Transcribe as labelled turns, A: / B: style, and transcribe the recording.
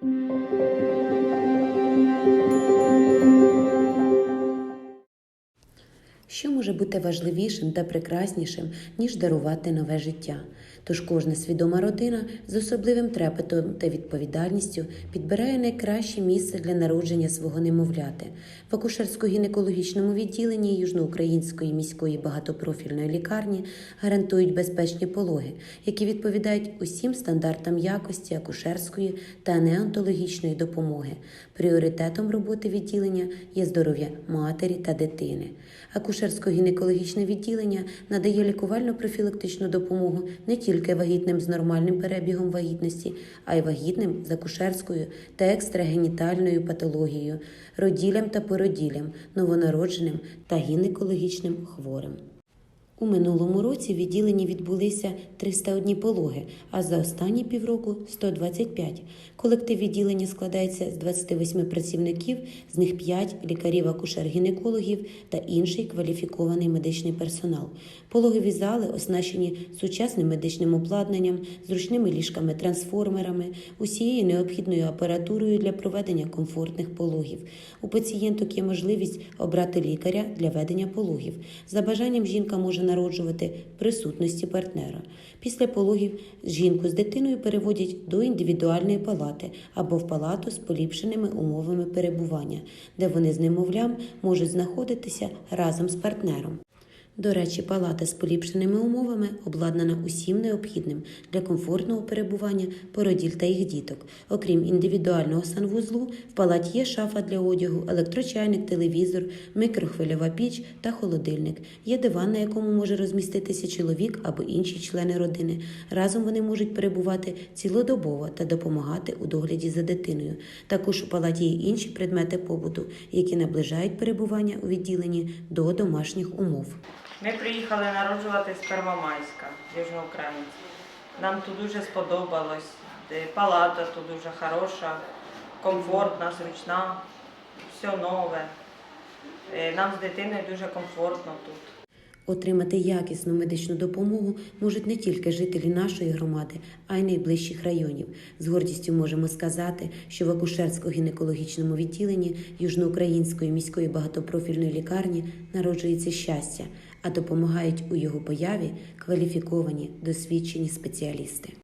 A: Thank you. Що може бути важливішим та прекраснішим, ніж дарувати нове життя? Тож кожна свідома родина з особливим трепетом та відповідальністю підбирає найкраще місце для народження свого немовляти. В акушерсько-гінекологічному відділенні Южноукраїнської міської багатопрофільної лікарні гарантують безпечні пологи, які відповідають усім стандартам якості акушерської та неонтологічної допомоги. Пріоритетом роботи відділення є здоров'я матері та дитини. Акушерсько-гінекологічне відділення надає лікувально-профілактичну допомогу не тільки вагітним з нормальним перебігом вагітності, а й вагітним з акушерською та екстрагенітальною патологією, роділям та породілям, новонародженим та гінекологічним хворим. У минулому році в відділенні відбулися 301 пологи, а за останні півроку 125. Колектив відділення складається з 28 працівників, з них 5 лікарів-акушер-гінекологів та інший кваліфікований медичний персонал. Пологові зали оснащені сучасним медичним обладнанням, зручними ліжками-трансформерами, усією необхідною апаратурою для проведення комфортних пологів. У пацієнток є можливість обрати лікаря для ведення пологів. За бажанням жінка може народжувати в присутності партнера. Після пологів жінку з дитиною переводять до індивідуальної палати або в палату з поліпшеними умовами перебування, де вони з немовлям можуть знаходитися разом з партнером. До речі, палата з поліпшеними умовами обладнана усім необхідним для комфортного перебування породіль та їх діток. Окрім індивідуального санвузлу, в палаті є шафа для одягу, електрочайник, телевізор, микрохвильова піч та холодильник. Є диван, на якому може розміститися чоловік або інші члени родини. Разом вони можуть перебувати цілодобово та допомагати у догляді за дитиною. Також у палаті є інші предмети побуту, які наближають перебування у відділенні до домашніх умов.
B: Ми приїхали народжувати з Первомайська, Южноукраїнці. Нам тут дуже сподобалось. Палата тут дуже хороша, комфортна, зручна, все нове. Е, Нам з дитиною дуже комфортно тут.
A: Отримати якісну медичну допомогу можуть не тільки жителі нашої громади, а й найближчих районів. З гордістю можемо сказати, що в акушерсько-гінекологічному відділенні Южноукраїнської міської багатопрофільної лікарні народжується щастя, а допомагають у його появі кваліфіковані досвідчені спеціалісти.